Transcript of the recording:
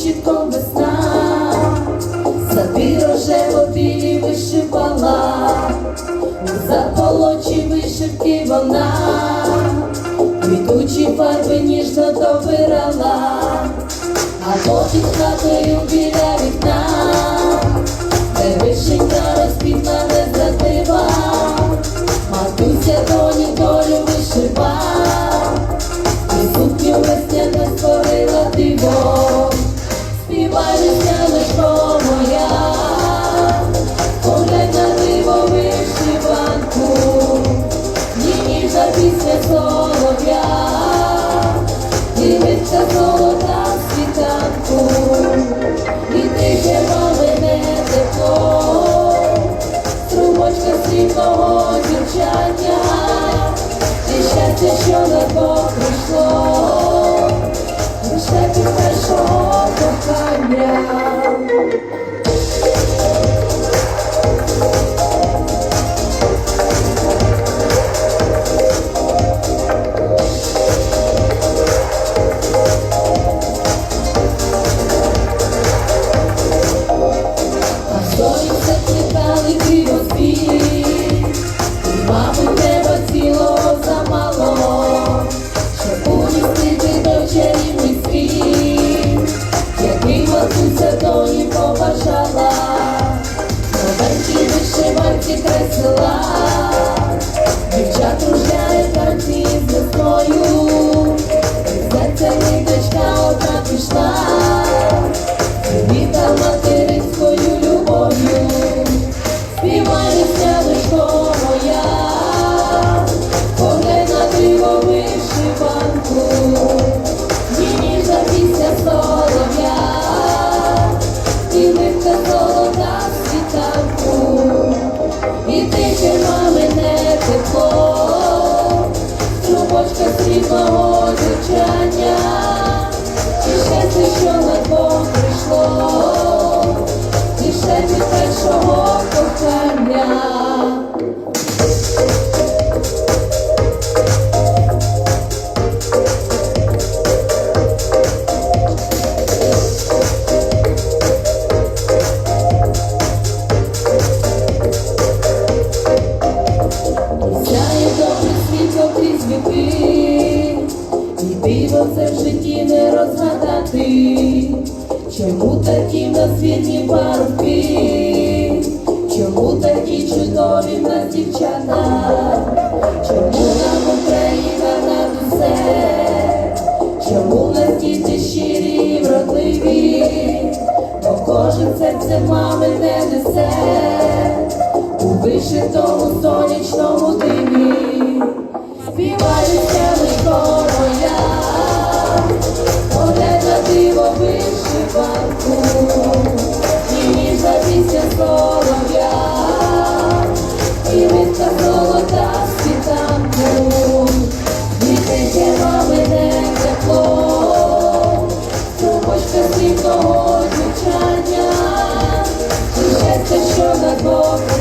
хлопчиком весна, сади рожево білі вишивала, заполочі вишивки вона, квітучі фарби ніжно добирала, а під хатою біля вікна, де вишенька І що на Бог прийшло, лише під першого. Вишиванці кресила, дівчат ружляє танці з весною, серця ниточка одна пішла. Віта материнською любов'ю, співай весняночко моя, поглянь на диво вишиванку, ніжна пісня солов'я, і липка золота трубочка срібного дівчання. І щастя, що на диво це в житті не розгадати, чому такі в нас світлі парубки, чому такі чудові в нас дівчата, чому нам Україна над усе, чому в нас діти щирі і вродливі, бо кожен серце мами щастя,